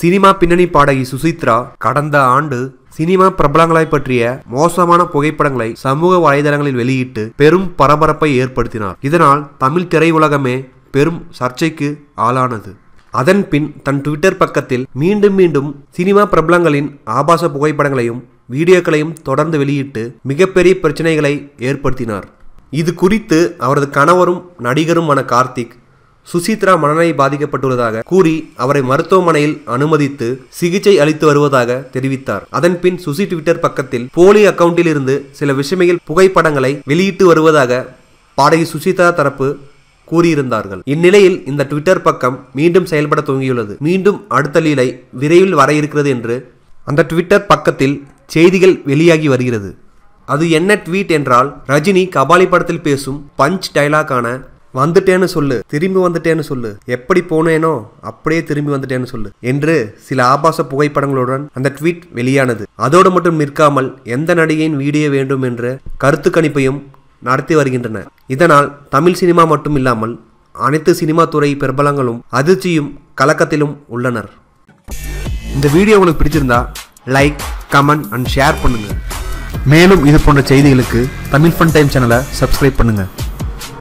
Cinema பின்னணி பாடகி சுசித்ரா கடந்த ஆண்டு சினிமா பிரபலங்களாய் பற்றிய மோசமான புகைப்படங்களை சமூக வலைதளங்களில் வெளியிட்டு பெரும் பரபரப்பை ஏற்படுத்தினார். இதனால் தமிழ் திரையுலகமே பெரும் சர்ச்சைக்கு ஆளானது. அதன் பின் தன் ட்விட்டர் பக்கத்தில் மீண்டும் மீண்டும் சினிமா பிரபலங்களின் ஆபாச புகைப்படங்களையும் வீடியோக்களையும் தொடர்ந்து வெளியிட்டு மிகப்பெரிய பிரச்சனைகளை ஏற்படுத்தினார். இது குறித்து அவரது கணவரும் நடிகருமான கார்த்திக் சுசித்ரா மனநிலை பாதிக்கப்பட்டுள்ளதாக கூறி அவரை மருத்துவமனையில் அனுமதித்து சிகிச்சை அளித்து வருவதாக தெரிவித்தார். அதன்பின் சுசி ட்விட்டர் பக்கத்தில் போலி அக்கவுண்டில் இருந்து சில விஷயங்கள் புகைப்படங்களை வெளியிட்டு வருவதாக பாடகி சுசிதா தரப்பு கூறியிருந்தார்கள். இந்நிலையில் இந்த ட்விட்டர் பக்கம் மீண்டும் செயல்பட துவங்கியுள்ளது. மீண்டும் அடுத்த லீலை விரைவில் வர இருக்கிறது என்று அந்த ட்விட்டர் பக்கத்தில் செய்திகள் வெளியாகி வருகிறது. அது என்ன ட்வீட் என்றால் ரஜினி கபாலி படத்தில் பேசும் பஞ்ச் டைலாக்கான வந்துட்டேன்னு சொல்லு திரும்பி வந்துட்டேன்னு சொல்லு. எப்படி போனேனோ அப்படியே திரும்பி வந்துட்டேன்னு சொல்லு என்று சில ஆபாச புகைப்படங்களுடன் அந்த ட்வீட் வெளியானது. அதோடு மட்டும் நிற்காமல் எந்த நடிகையின் வீடியோ வேண்டும் என்ற கருத்து கணிப்பையும் நடத்தி வருகின்றனர் இதனால் தமிழ் சினிமா மட்டும் இல்லாமல் அனைத்து சினிமா துறை பிரபலங்களும் அதிர்ச்சியும் கலக்கத்திலும் உள்ளனர். இந்த வீடியோ உங்களுக்கு பிடிச்சிருந்தா லைக் கமெண்ட் அண்ட் ஷேர் பண்ணுங்க. மேலும் இது போன்ற செய்திகளுக்கு தமிழ் ஃபன் டைம் சேனலை சப்ஸ்கிரைப் பண்ணுங்கள்